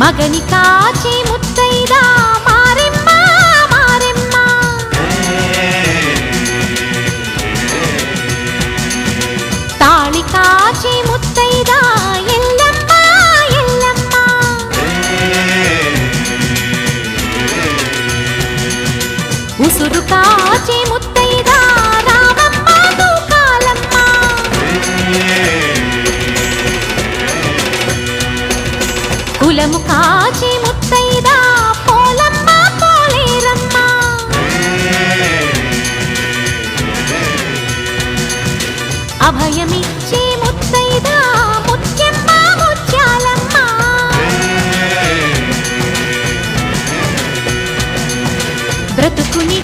மகனி காட்சி முத்தைதா மாரெம்மா மாரெம்மா தாலி காட்சி முத்தைதா எல்லம்மா எல்லம்மா. உசுறு காட்சி முத்தை కులము కాచి ముత్తైదా పోలమ్మ పోలేరమ్మ. అభయమిచ్చి ముత్తైదా బ్రతుకుని